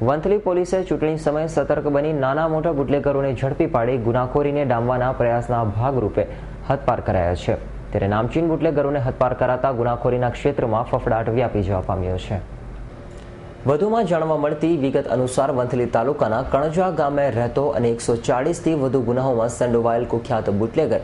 વંથલી પોલીસે ચૂંટણી સમયે સતર્ક બની નાના મોટા બુટલેગરોને ઝડપી પાડી ગુનાખોરીને ડામવાના પ્રયાસના ભાગરૂપે હદપાર કરાયા છે. ત્યારે નામચીન બુટલેગરોને હદપાર કરાતા ગુનાખોરીના ક્ષેત્રમાં ફફડાટ વ્યાપી જવા પામ્યો છે. વધુમાં જાણવા મળતી વિગત અનુસાર વંથલી તાલુકાના કણજા ગામે રહેતો અને એકસો ચાળીસથી વધુ ગુનાઓમાં સંડોવાયેલ કુખ્યાત બુટલેગર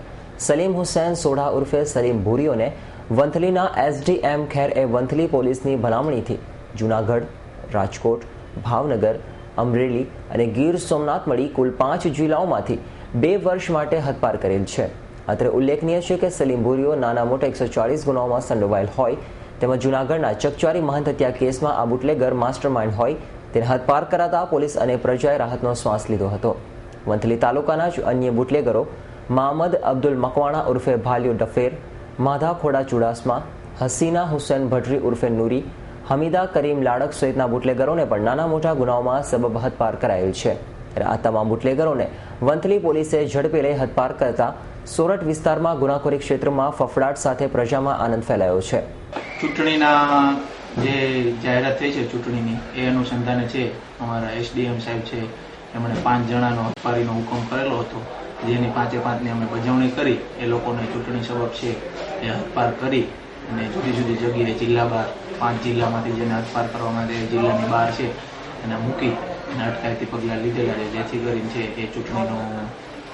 સલીમ હુસૈન સોઢા ઉર્ફે સલીમ ભૂરીઓને વંથલીના એસડીએમ ખેર એ વંથલી પોલીસની ભલામણીથી જૂનાગઢ, રાજકોટ ભાવનગર, અમરેલી અને ગીર સોમનાથ મળી કુલ પાંચ જિલ્લાઓમાંથી બે વર્ષ માટે હદપાર કરેલ છે. અત્રે ઉલ્લેખનીય છે કે સલીમ ભુરીઓ નાના મોટા એકસો ચાળીસ ગુનાઓમાં સંડોવાયેલ હોય, તેમજ જૂનાગઢના ચકચારી મહંત હત્યા કેસમાં આ બુટલેગર માસ્ટર માઇન્ડ હોય, તેને હદપાર કરાતા પોલીસ અને પ્રજાએ રાહતનો શ્વાસ લીધો હતો. વંથલી તાલુકાના જ અન્ય બુટલેગરો મહમદ અબ્દુલ મકવાણા ઉર્ફે ભાલ્યુ ડફેર, માધા ખોડા ચુડાસમા હસીના હુસૈન ભટરી ઉર્ફે નૂરી હમીદા કરીમ લાડક સહિતના બુટલેગરોને પણ નાના મોટા ગુનાઓમાં સબબ હદપાર કરાયેલ છે. આ તમામ બુટલેગરોને વંથલી પોલીસે ઝડપી લઈ હદપાર કરતા સોરઠ વિસ્તારમાં ગુનાખોરી ક્ષેત્રમાં ફફડાટ સાથે પ્રજામાં આનંદ ફેલાયો છે. ચૂંટણીના જે જાહેરાત થઈ છે ચૂંટણીની, એ અનુસંધાને છે અમારા એસડીએમ સાહેબ છે. એમણે પાંચ જણાનો અખબારીનો હુકમ કરેલો હતો. જેની પાંચે પાંચની અમે બજવણી કરી, એ લોકોને ચૂંટણી સબબ છે એ હદપાર કરી અને જુદી જુદી જગ્યાએ જિલ્લા બહાર પાંચ જિલ્લામાંથી જેને અટપાર કરવા માટે જિલ્લાની બહાર છે એને મૂકી અને અટકાયતી પગલાં લીધેલા છે. જેથી કરીને છે એ ચૂંટણીનો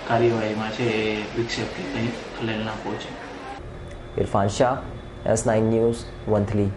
કાર્યવાહીમાં છે એ વિક્ષેપ કે કંઈ ખલેલ ના પહોંચે. Irfan Shah, S nine news, Vanthali.